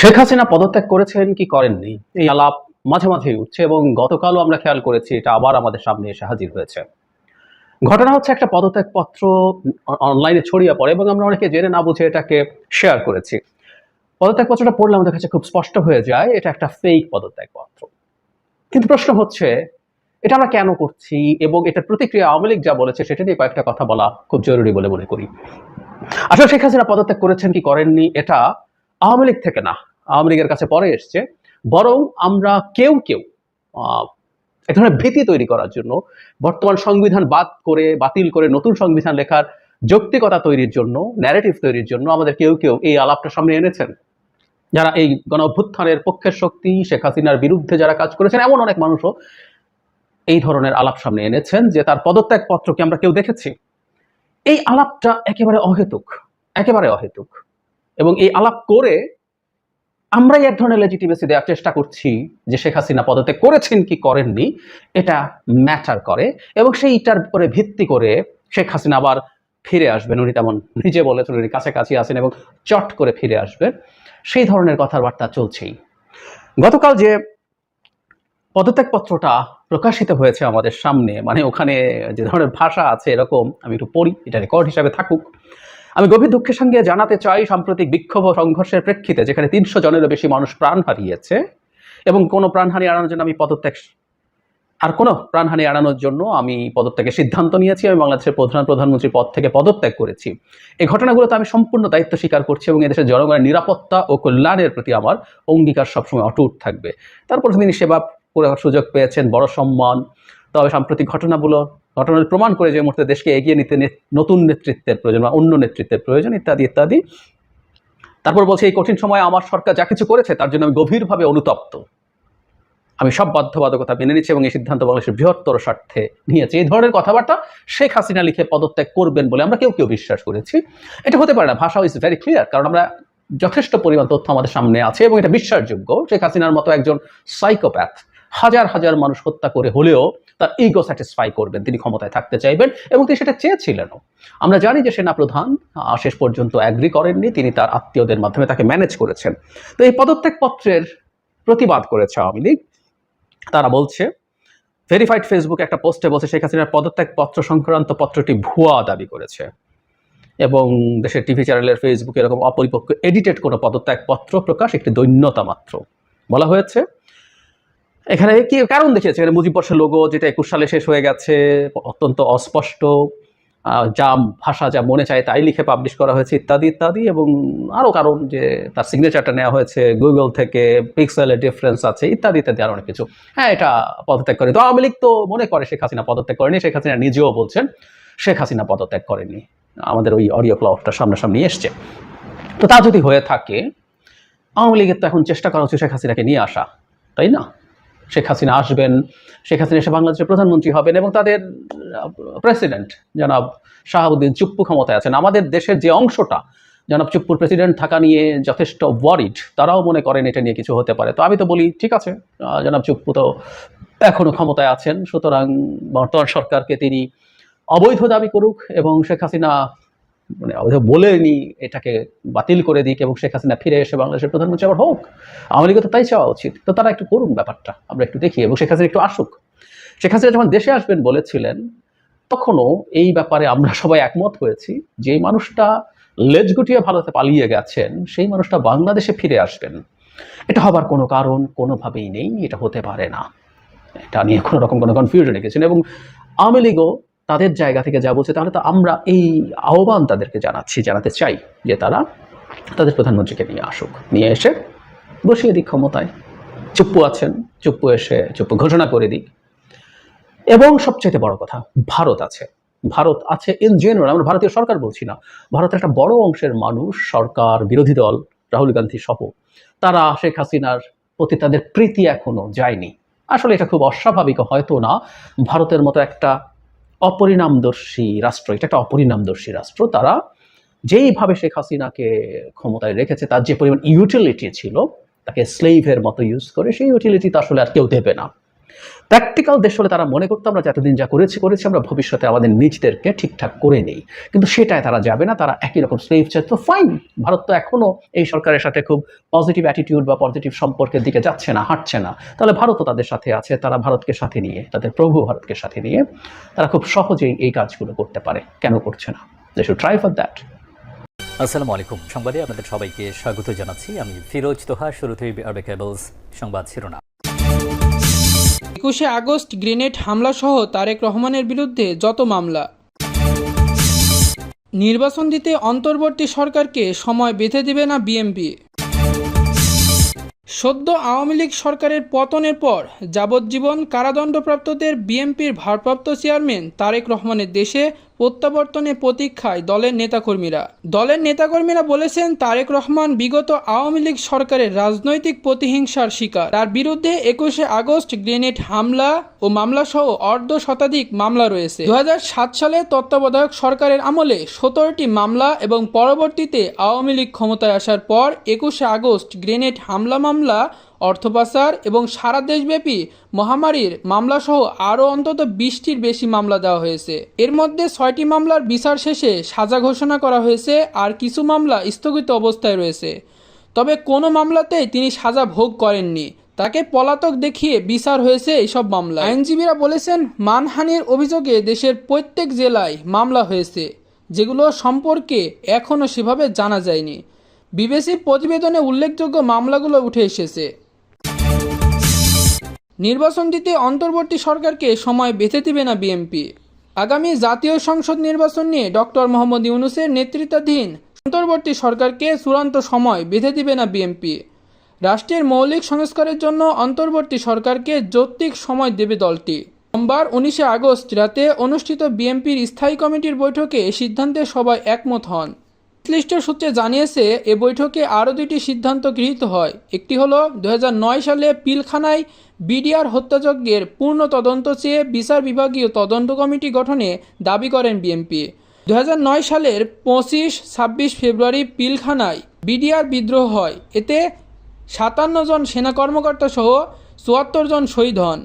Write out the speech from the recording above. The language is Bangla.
শেখ হাসিনা পদত্যাগ করেছেন কি করেননি? এই আলাপ মাঝে মাঝেই উঠছে এবং গতকালও আমরা খেয়াল করেছি এটা আবার আমাদের সামনে এসে হাজির হয়েছে। ঘটনা হচ্ছে একটা পদত্যাগ পত্র অনলাইনে ছড়িয়ে পড়ে এবং আমরা অনেকে জেনে না বুঝে এটাকে শেয়ার করেছি। পদত্যাগ পত্রটা পড়লে আমাদের কাছে খুব স্পষ্ট হয়ে যায়, এটা একটা ফেক পদত্যাগ পত্র কিন্তু প্রশ্ন হচ্ছে, এটা আমরা কেন করছি এবং এটার প্রতিক্রিয়া আওয়ামী লীগ যা বলেছে সেটা নিয়ে কয়েকটা কথা বলা খুব জরুরি বলে মনে করি। আসলে শেখ হাসিনা পদত্যাগ করেছেন কি করেননি, এটা আওয়ামী লীগ থেকে না, আওয়ামী লীগের কাছে পরে এসছে। বরং আমরা কেউ কেউ এক ধরনের ভীতি তৈরি করার জন্য বর্তমান সংবিধান বাদ করে, বাতিল করে নতুন সংবিধান লেখার যৌক্তিকতা তৈরির জন্য ন্যারেটিভ তৈরির জন্য আমাদের কেউ কেউ এই আলাপটা সামনে এনেছেন। যারা এই গণ অভ্যুত্থানের পক্ষের শক্তি, শেখ হাসিনার বিরুদ্ধে যারা কাজ করেছেন, এমন অনেক মানুষও এই ধরনের আলাপ সামনে এনেছেন যে তার পদত্যাগ পত্রকে আমরা কেউ দেখেছি। এই আলাপটা একেবারে অহেতুক একেবারে অহেতুক। এবং এই আলাপ করে আমরাই এক ধরনের লেজিটিমেসি দেওয়ার চেষ্টা করছি যে শেখ হাসিনা পদত্যাগ করেছেন কি করেননি, এটা ম্যাটার করে এবং সেইটার উপরে ভিত্তি করে শেখ হাসিনা আবার ফিরে আসবেন। উনি তেমন নিজে বলেছেন, উনি কাছাকাছি আসেন এবং চট করে ফিরে আসবেন। সেই ধরনের কথাবার্তা চলছেই। গতকাল যে পদত্যাগপত্রটা প্রকাশিত হয়েছে আমাদের সামনে মানে ওখানে যে ধরনের ভাষা আছে এরকম, আমি একটু পড়ি, এটা রেকর্ড হিসাবে থাকুক। আমি গভীর দুঃখের সঙ্গে জানাতে চাই, সাম্প্রতিক বিক্ষোভ সংঘর্ষের প্রেক্ষিতে, যেখানে তিনশো জনেরও বেশি মানুষ প্রাণ হারিয়েছে এবং কোনো প্রাণহানি এড়ানোর জন্য আমি পদত্যাগ আর কোনো প্রাণহানি এড়ানোর জন্য আমি পদত্যাগের সিদ্ধান্ত নিয়েছি। আমি বাংলাদেশের প্রধান প্রধানমন্ত্রীর পদ থেকে পদত্যাগ করেছি। এই ঘটনাগুলোতে আমি সম্পূর্ণ দায়িত্ব স্বীকার করছি এবং এদেশের জনগণের নিরাপত্তা ও কল্যাণের প্রতি আমার অঙ্গীকার সবসময় অটুট থাকবে। তারপর তিনি সেবা করে সুযোগ পেয়েছেন, বড় সম্মান তবে সাম্প্রতিক ঘটনাগুলো, ঘটনার প্রমাণ করে যে মুহূর্তে দেশকে এগিয়ে নিতে নতুন নেতৃত্বের প্রয়োজন বা অন্য নেতৃত্বের প্রয়োজন ইত্যাদি ইত্যাদি। তারপর বলছে, এই কঠিন সময়ে আমার সরকার যা কিছু করেছে, তার জন্য আমি গভীরভাবে অনুতপ্ত। আমি সব বাধ্যবাধকতা মেনে নিচ্ছি এবং এই সিদ্ধান্ত বাংলাদেশের বৃহত্তর স্বার্থে নিয়েছি। এই ধরনের কথাবার্তা শেখ হাসিনা লিখে পদত্যাগ করবেন বলে আমরা কেউ কেউ বিশ্বাস করেছি। এটা হতে পারে না ভাষা ইজ ভেরি ক্লিয়ার কারণ আমরা যথেষ্ট পরিমাণ তথ্য আমাদের সামনে আছে এবং এটা বিশ্বাসযোগ্য। শেখ হাসিনার মতো একজন সাইকোপ্যাথ হাজার হাজার মানুষ হত্যা করে হলেও তার ইগো স্যাটিসফাই করবেন তিনি ক্ষমতায় থাকতে চাইবেন এবং তিনি সেটা চেয়েছিলেনও। আমরা জানি যে সেনাপ্রধান আহ, শেষ পর্যন্ত অ্যাগ্রি করেননি তিনি তার আত্মীয়দের মাধ্যমে তাকে ম্যানেজ করেছেন। তো এই পদত্যাগ পত্রের প্রতিবাদ করেছে আওয়ামী লীগ। তারা বলছে ভেরিফাইড ফেসবুক একটা পোস্টে বলছে শেখ হাসিনার পদত্যাগ পত্র সংক্রান্ত পত্রটি ভুয়া দাবি করেছে। এবং দেশের টিভি চ্যানেলের ফেসবুক এরকম অপরিপক্ক এডিটেড কোনো পদত্যাগ পত্র প্রকাশ একটি দৈন্যতা মাত্র। বলা হয়েছে এখানে কি, কারণ দেখিয়েছে? এখানে মুজিব বর্ষের লোগো যেটা একুশ সালে শেষ হয়ে গেছে, অত্যন্ত অস্পষ্ট যা ভাষা, যা মনে চায় তাই লিখে পাবলিশ করা হয়েছে, ইত্যাদি ইত্যাদি এবং আরও কারণ যে তার সিগনেচারটা নেওয়া হয়েছে গুগল থেকে পিক্সেলের ডিফারেন্স আছে, ইত্যাদি ইত্যাদি, আরও অনেক কিছু। হ্যাঁ এটা পদত্যাগ করে তো আওয়ামী লীগ তো মনে করে শেখ হাসিনা পদত্যাগ করেনি, শেখ হাসিনা নিজেও বলছেন শেখ হাসিনা পদত্যাগ করেনি। আমাদের ওই অডিও ক্লাউডটা সামনাসামনি এসছে। তো তা যদি হয়ে থাকে, আওয়ামী লীগের তো এখন চেষ্টা করা হচ্ছে শেখ হাসিনাকে নিয়ে আসা, তাই না? শেখ হাসিনা আসবেন, শেখ হাসিনা এসে বাংলাদেশের প্রধানমন্ত্রী হবেন এবং তাদের প্রেসিডেন্ট জনাব শাহাবুদ্দিন চুপ্পু ক্ষমতায় আছেন। আমাদের দেশের যে অংশটা, জনাব চুপ্পুর প্রেসিডেন্ট থাকা নিয়ে যথেষ্ট ওয়ারিড তারাও মনে করেন এটা নিয়ে কিছু হতে পারে। তো আমি তো বলি, ঠিক আছে জনাব চুপ্পু তো এখনও ক্ষমতায় আছেন, সুতরাং বর্তমান সরকারকে তিনি অবৈধ দাবি করুক এবং শেখ হাসিনা মানে অবৈধ বলেনি এটাকে বাতিল করে দিক এবং শেখ হাসিনা ফিরে এসে বাংলাদেশের প্রধানমন্ত্রী আবার হোক। আওয়ামী লীগও তো তাই চাওয়া উচিত। তো তারা একটু করুন ব্যাপারটা, আমরা একটু দেখি। এবং শেখ হাসিনা একটু আসুক। শেখ হাসিনা যখন দেশে আসবেন বলেছিলেন, তখনও এই ব্যাপারে আমরা সবাই একমত হয়েছি, যে মানুষটা লেজ গুটিয়ে ভারতে পালিয়ে গেছেন, সেই মানুষটা বাংলাদেশে ফিরে আসবেন। এটা হবার কোনো কারণ কোনোভাবেই নেই, এটা হতে পারে না। এটা নিয়ে কোনো রকম কোনো কনফিউশন রেখেছেন এবং আওয়ামী লীগও তাদের জায়গা থেকে যা বলছে, তাহলে তো আমরা এই আহ্বান তাদেরকে জানাচ্ছি, জানাতে চাই যে তারা তাদের প্রধানমন্ত্রীকে নিয়ে আসুক, নিয়ে এসে বসিয়ে দিক ক্ষমতায়। চুপ্পু আছেন, চুপ্পু এসে, চুপ্পু ঘোষণা করে দিক। এবং সবচেয়ে বড় কথা, ভারত আছে। ভারত আছে ইন জেনারেল আমরা ভারতীয় সরকার বলছি না। ভারতের একটা বড় অংশের মানুষ সরকার, বিরোধী দল, রাহুল গান্ধী সহ। তারা শেখ হাসিনার প্রতি তাদের প্রীতি এখনও যায়নি। আসলে এটা খুব অস্বাভাবিক, হয়তো না। ভারতের মতো একটা অপরিণামদর্শী রাষ্ট্র, এটা একটা অপরিণামদর্শী রাষ্ট্র। তারা যেইভাবে শেখ হাসিনাকে ক্ষমতায় রেখেছে, তার যে পরিমাণ ইউটিলিটি ছিল, তাকে স্লেভের মতো ইউজ করে, সেই ইউটিলিটি তো আসলে আর কেউ দেবে না। প্র্যাকটিক্যাল দেশ হলে তারা মনে করতো, আমরা যতদিন যা করেছি করেছি, আমরা ভবিষ্যতে আমাদের নিজদেরকে ঠিকঠাক করে নেই। কিন্তু সেটাই তারা যাবে না, তারা একই রকম স্লেভ চায়। তো ফাইন ভারত তো এখনও এই সরকারের সাথে খুব পজিটিভ অ্যাটিটিউড বা পজিটিভ সম্পর্কের দিকে যাচ্ছে না, হাঁটছে না। তাহলে ভারতও তাদের সাথে আছে, তারা ভারতকে সাথে নিয়ে, তাদের প্রভু ভারতকে সাথে নিয়ে তারা খুব সহজেই এই কাজগুলো করতে পারে। কেন করছে না? They should try for that আসসালামু আলাইকুম। সংবাদে আপনাদের সবাইকে স্বাগত জানাচ্ছি। আমি ফিরোজ তোহা, শুরুতেই আরবে কেবলস সংবাদ শিরোনাম। একুশে আগস্ট গ্রেনেড হামলা সহ তারেক রহমানের বিরুদ্ধে যত মামলা। নির্বাচন দিতে অন্তর্বর্তী সরকারকে সময় বেঁধে দেবে না বিএমপি সদ্য আওয়ামী লীগ সরকারের পতনের পর যাবজ্জীবন কারাদণ্ডপ্রাপ্তদের বিএনপির ভারপ্রাপ্ত চেয়ারম্যান তারেক রহমানের দেশে প্রত্যাবর্তনে প্রতীক্ষায় দলের নেতাকর্মীরা। দলের নেতাকর্মীরা বলেছেন, তারেক রহমান বিগত আওয়ামী লীগ সরকারের রাজনৈতিক প্রতিহিংসার শিকার। তার বিরুদ্ধে একুশে আগস্ট গ্রেনেড হামলা ও মামলাসহ অর্ধ শতাধিক মামলা রয়েছে। দু হাজার সাত সালে তত্ত্বাবধায়ক সরকারের আমলে সতেরোটি মামলা এবং পরবর্তীতে আওয়ামী লীগ ক্ষমতায় আসার পর একুশে আগস্ট গ্রেনেড হামলা মামলা অর্থ পাচার এবং সারা দেশব্যাপী মহামারীর মামলাসহ আরও অন্তত বিশটির বেশি মামলা দেওয়া হয়েছে। এর মধ্যে ছয়টি মামলার বিচার শেষে সাজা ঘোষণা করা হয়েছে আর কিছু মামলা স্থগিত অবস্থায় রয়েছে। তবে কোনো মামলাতেই তিনি সাজা ভোগ করেননি। তাকে পলাতক দেখিয়ে বিচার হয়েছে এইসব মামলা আইনজীবীরা বলেছেন, মানহানির অভিযোগে দেশের প্রত্যেক জেলায় মামলা হয়েছে, যেগুলো সম্পর্কে এখনও সেভাবে জানা যায়নি। বিবিসির প্রতিবেদনে উল্লেখযোগ্য মামলাগুলো উঠে এসেছে। নির্বাচন দিতে অন্তর্বর্তী সরকারকে সময় বেঁধে দেবে না বিএনপি। আগামী জাতীয় সংসদ নির্বাচন নিয়ে ডক্টর মোহাম্মদ ইউনুসের নেতৃত্বাধীন অন্তর্বর্তী সরকারকে চূড়ান্ত সময় বেঁধে দিবে না বিএনপি। রাষ্ট্রের মৌলিক সংস্কারের জন্য অন্তর্বর্তী সরকারকে যৌক্তিক সময় দেবে দলটি। সোমবার উনিশে আগস্ট রাতে অনুষ্ঠিত বিএনপির স্থায়ী কমিটির বৈঠকে সিদ্ধান্তে সবাই একমত হন। সংশ্লিষ্ট সূত্রে জানিয়েছে, এ বৈঠকে আরও দুটি সিদ্ধান্ত গৃহীত হয়। একটি হলো দু সালে পিলখানায় বিডিআর হত্যাযজ্ঞের পূর্ণ তদন্ত চেয়ে বিচার বিভাগীয় তদন্ত কমিটি গঠনে দাবি করেন বিএনপি। দু হাজার নয় সালের পঁচিশ, ছাব্বিশ ফেব্রুয়ারি পিলখানায় বিডিআর বিদ্রোহ হয়। এতে সাতান্ন জন সেনা কর্মকর্তা সহ চুয়াত্তর জন শহীদ হন।